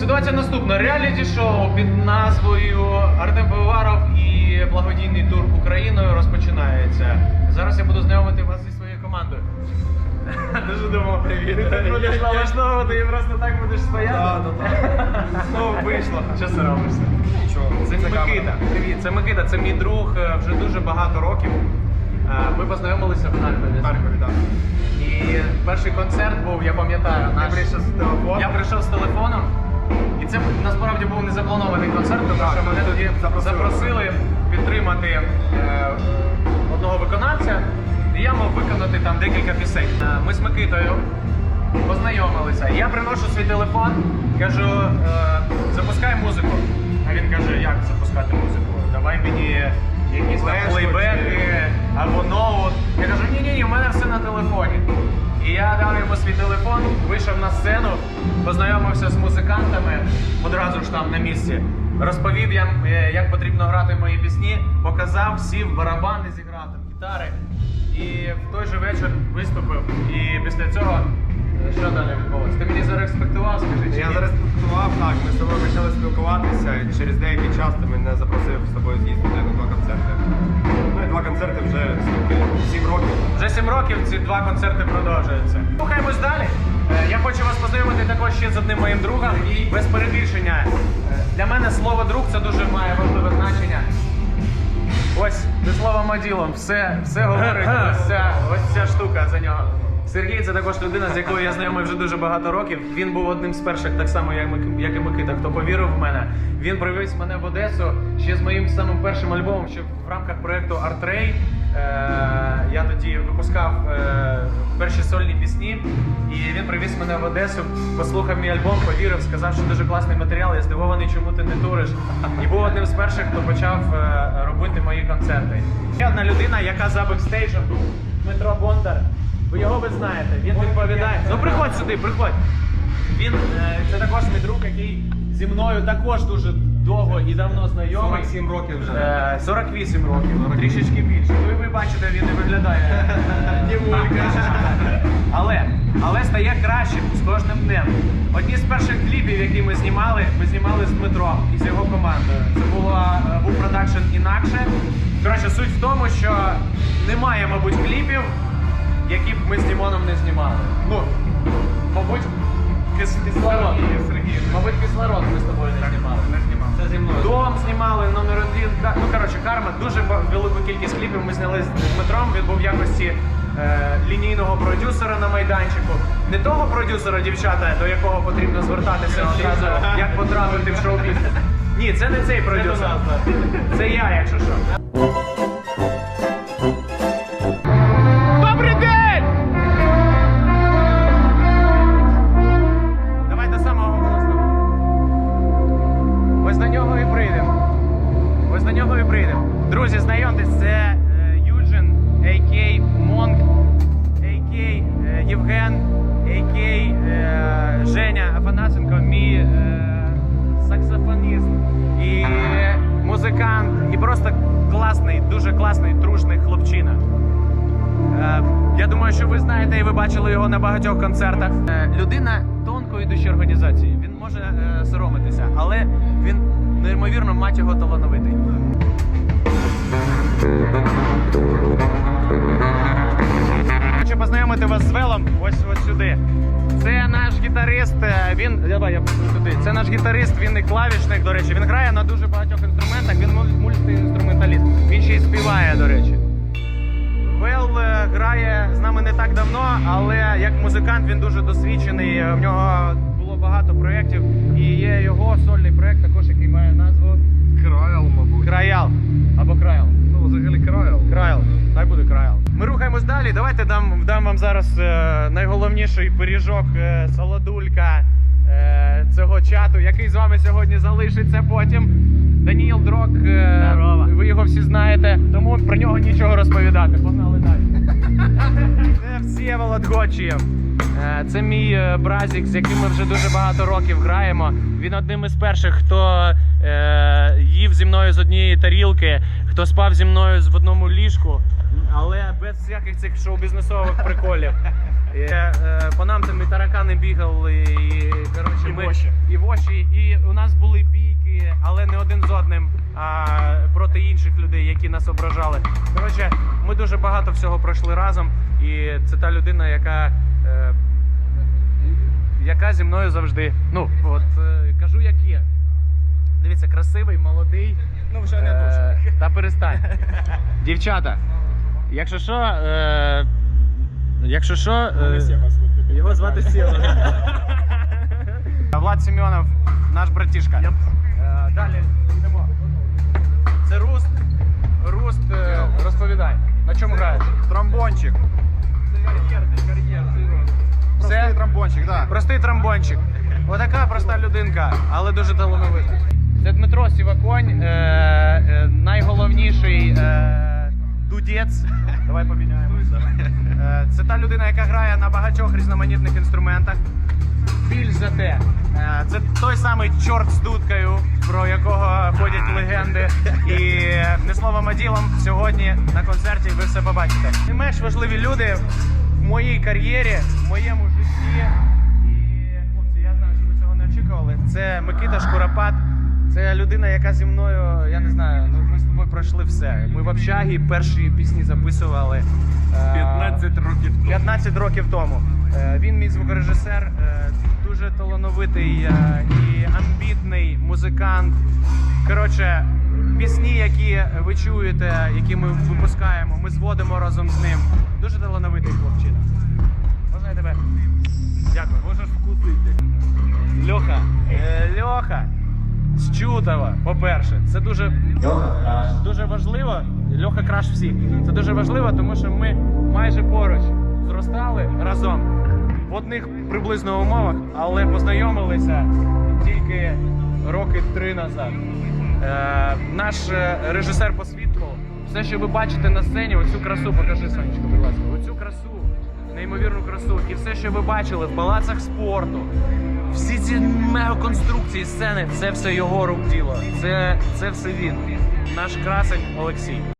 Ситуація наступна. Реаліті шоу під назвою Артем Пивоваров і благодійний тур Україною розпочинається. Зараз я буду знайомити вас зі своєю командою. Дуже думав, привіт. Ти тут будеш налаштовувати і просто так будеш стояти. Знову вийшло. Що це робишся? Нічого, Це Микита. Привіт, це Микита, це мій друг е, вже дуже багато років. Е, Ми познайомилися в Харкові. В Харкові, так. І перший концерт був, я пам'ятаю, наш... прийшов з телефоном. Я прийшов з телефоном, і це насправді був незапланований концерт, тому що мене тоді запросили. запросили підтримати е, одного виконавця, і я мав виконати там декілька пісень. Е, Ми з Микитою познайомилися. Я приношу свій телефон, кажу, е, запускай музику. А він каже, як запускати музику? Давай мені якісь там плейбеки або ноут. Я кажу, ні, ні, ні, в мене все на телефоні. І я дав йому свій телефон, вийшов на сцену, познайомився з музикантами одразу ж там на місці. Розповів їм, е, як потрібно грати мої пісні, показав, сів, барабани зіграв, там, гітари. І в той же вечір виступив. І після цього е, що далі відбулося? Ти мені зареспектував, скажи, чи Я ні? зараз так, ми з тобою почали спілкуватися, і через деякий час ти мене запросив з тобою з'їздити на два концерти. Два концерти вже скільки? Сім років. Вже сім років ці два концерти продовжуються. Рухаємось далі. Е, Я хочу вас познайомити також ще з одним моїм другом. І без перебільшення. е, Для мене слово друг це дуже має важливе значення. Ось не словом а ділом, все, все говорить. Ось ця, ось ця штука за нього. Сергій це також людина, з якою я знайомий вже дуже багато років. Він був одним з перших, так само як як і Микита, хто повірив в мене. Він привіз мене в Одесу ще з моїм самим першим альбомом, ще в рамках проєкту. Е, я тоді випускав е, перші сольні пісні, і він привіз мене в Одесу, послухав мій альбом, повірив, сказав, що дуже класний матеріал. Я здивований, чому ти не туриш. І був одним з перших, хто почав е, робити мої концерти. Є одна людина, яка за бекстейджем, Дмитро Бондар. Ви його ви знаєте. Він відповідає. Ну приходь сюди, приходь. Він е, це також мій друг, який зі мною також дуже довго і давно знайомий. 47 років вже. Е, 48 років, трішечки більше. Ну і ви бачите, він не виглядає е. Але, але стає краще з кожним днем. Одні з перших кліпів, які ми знімали, ми знімали з Дмитром і з його командою. Це була, е, був продакшн інакше. Коротше, суть в тому, що немає, мабуть, кліпів, які б ми з Дімоном не знімали. Ну, мабуть, кис- кислород. Мабуть, кислород ми з тобою не знімали. Не знімав. Це зі мною. Дом знімали номер один. Ка- Ну коротше, карма. Дуже велику кількість кліпів ми зняли з Дмитром. Він був в якості е, лінійного продюсера на майданчику. Не того продюсера, дівчата, до якого потрібно звертатися одразу, як потрапити в шоу-бізнес. Ні, це не цей продюсер. Це я, якщо що. А.К. е, Женя Афанасенко, мій е, саксофоніст і музикант, і просто класний, дуже класний, трушний хлопчина. Е, Я думаю, що ви знаєте і ви бачили його на багатьох концертах. Е, Людина тонкої душі організації. Він може е, соромитися, але він неймовірно мать його талановитий. Познайомити вас з Велом. Ось ось сюди. Це наш гітарист. е, Він давай я туди. Це наш гітарист. Він і клавішник. До речі, він грає на дуже багатьох інструментах. Він мультиінструменталіст. Він ще й співає, до речі. Вел е, грає з нами не так давно, але як музикант він дуже досвідчений. Е, В нього було багато проєктів. І є його сольний проєкт, також який має назву Крайл, мабуть. Краял або Крайл. Ну, взагалі крайл. Крайл, рухаємось. Давайте дам, дам вам зараз е, найголовніший пиріжок, е, солодулька е, цього чату, який з вами сьогодні залишиться потім. Даніл Дрок, е, ви його всі знаєте, тому про нього нічого розповідати. Погнали далі. Це Всеволод Гочієв. Е, Це мій е, бразік, з яким ми вже дуже багато років граємо. Він одним із перших, хто е, їв зі мною з однієї тарілки, хто спав зі мною з- в одному ліжку. Але без всяких цих шоу-бізнесових приколів. І, е, по нам там і таракани бігали, і, коротше, І ми, воші. і воші, і у нас були бійки, але не один з одним, а проти інших людей, які нас ображали. Коротше, ми дуже багато всього пройшли разом, і це та людина, яка. Е, яка зі мною завжди. Ну, от е, кажу, як є. Дивіться, красивий, молодий. Ну вже не Е, дуже. Та перестань. Дівчата, якщо що, е, якщо що, е, його звати Сєва. Влад Семенов, наш братішка. Е, Далі йдемо. Це Руст. Руст, е, розповідай. На чому граєш? Тромбончик. Все? тромбончик, так. Простий тромбончик. Отака проста людинка, але дуже талановита. Це Дмитро Сіваконь, е, е, найголовніший е, дудець. Давай поміняємося. Е, це та людина, яка грає на багатьох різноманітних інструментах. Більш за те, е, це той самий чорт з дудкою, про якого ходять легенди. І не словом а ділом, сьогодні на концерті ви все побачите. Не менш важливі люди в моїй кар'єрі, в моєму житті. І хлопці, я знаю, що ви цього не очікували. Це Микита Шкуропад. Це людина, яка зі мною, я не знаю, ну ми з тобою пройшли все. Ми в общагі перші пісні записували. е, 15 років тому. 15 років тому. Е, Він мій звукорежисер, е, дуже талановитий е, і амбітний музикант. Коротше, пісні, які ви чуєте, які ми випускаємо, ми зводимо разом з ним. Дуже талановитий хлопчина. Можна я тебе? Дякую. Можеш вкусити. Льоха. Е, Льоха. З Чутова, по-перше, це дуже, дуже важливо. Льоха краш всіх. Це дуже важливо, тому що ми майже поруч зростали разом в одних приблизно умовах, але познайомилися тільки роки три назад. Е, наш е, режисер по світлу, все, що ви бачите на сцені, оцю красу, покажи сонечко, будь ласка, оцю красу, неймовірну красу, і все, що ви бачили в палацах спорту, всі ці мегаконструкції сцени, це все його рук діло. Це, це все він. Наш красень Олексій.